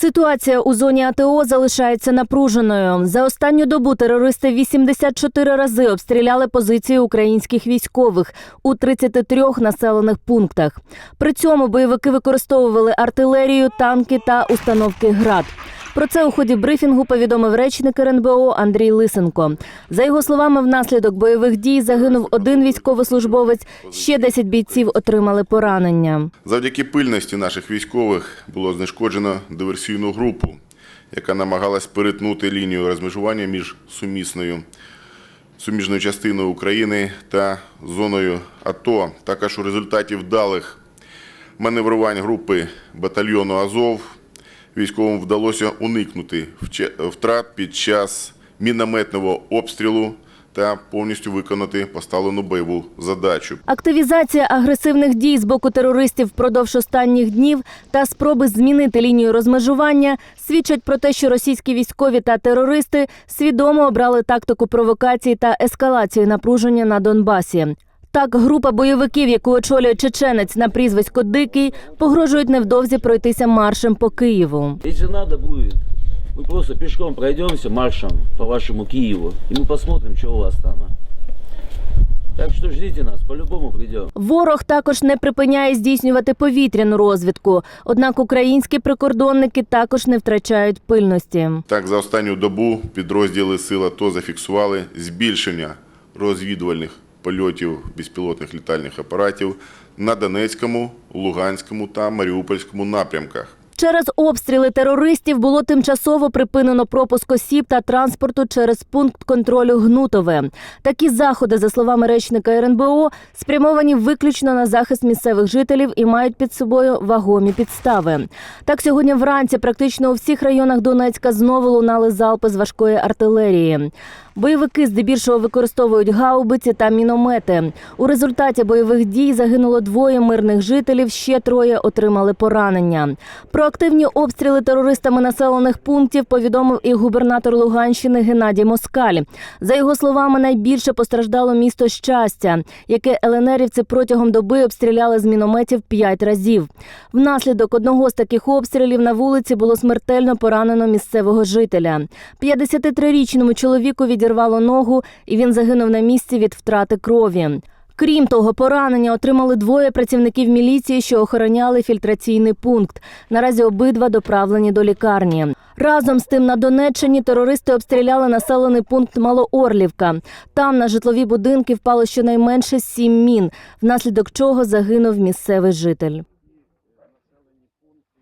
Ситуація у зоні АТО залишається напруженою. За останню добу терористи 84 рази обстріляли позиції українських військових у 33 населених пунктах. При цьому бойовики використовували артилерію, танки та установки ГРАД. Про це у ході брифінгу повідомив речник РНБО Андрій Лисенко. За його словами, внаслідок бойових дій загинув один військовослужбовець, ще 10 бійців отримали поранення. Завдяки пильності наших військових було знешкоджено диверсійну групу, яка намагалась перетнути лінію розмежування між сумісною суміжною частиною України та зоною АТО. Також у результаті вдалих маневрувань групи батальйону Азов військовим вдалося уникнути втрат під час мінометного обстрілу та повністю виконати поставлену бойову задачу. Активізація агресивних дій з боку терористів впродовж останніх днів та спроби змінити лінію розмежування свідчать про те, що російські військові та терористи свідомо обрали тактику провокації та ескалації напруження на Донбасі. Так, група бойовиків, яку очолює чеченець на прізвисько Дикий, погрожують невдовзі пройтися маршем по Києву. Если надо будет, мы просто пешком пройдемся маршем по вашему Киеву, и мы посмотрим, что у вас там. Так что ждите нас, по-любому придем. Ворог також не припиняє здійснювати повітряну розвідку. Однак українські прикордонники також не втрачають пильності. Так, за останню добу підрозділи сил АТО зафіксували збільшення розвідувальних польотів безпілотних літальних апаратів на Донецькому, Луганському та Маріупольському напрямках. Через обстріли терористів було тимчасово припинено пропуск осіб та транспорту через пункт контролю Гнутове. Такі заходи, за словами речника РНБО, спрямовані виключно на захист місцевих жителів і мають під собою вагомі підстави. Так, сьогодні вранці практично у всіх районах Донецька знову лунали залпи з важкої артилерії. Бойовики здебільшого використовують гаубиці та міномети. У результаті бойових дій загинуло двоє мирних жителів, ще троє отримали поранення. Про активні обстріли терористами населених пунктів повідомив і губернатор Луганщини Геннадій Москаль. За його словами, найбільше постраждало місто щастя, яке ЛНРівці протягом доби обстріляли з мінометів п'ять разів. Внаслідок одного з таких обстрілів на вулиці було смертельно поранено місцевого жителя. 53-річному чоловіку відірвало ногу, і він загинув на місці від втрати крові. Крім того, поранення отримали двоє працівників міліції, що охороняли фільтраційний пункт. Наразі обидва доправлені до лікарні. Разом з тим на Донеччині терористи обстріляли населений пункт Малоорлівка. Там на житлові будинки впало щонайменше сім мін, внаслідок чого загинув місцевий житель.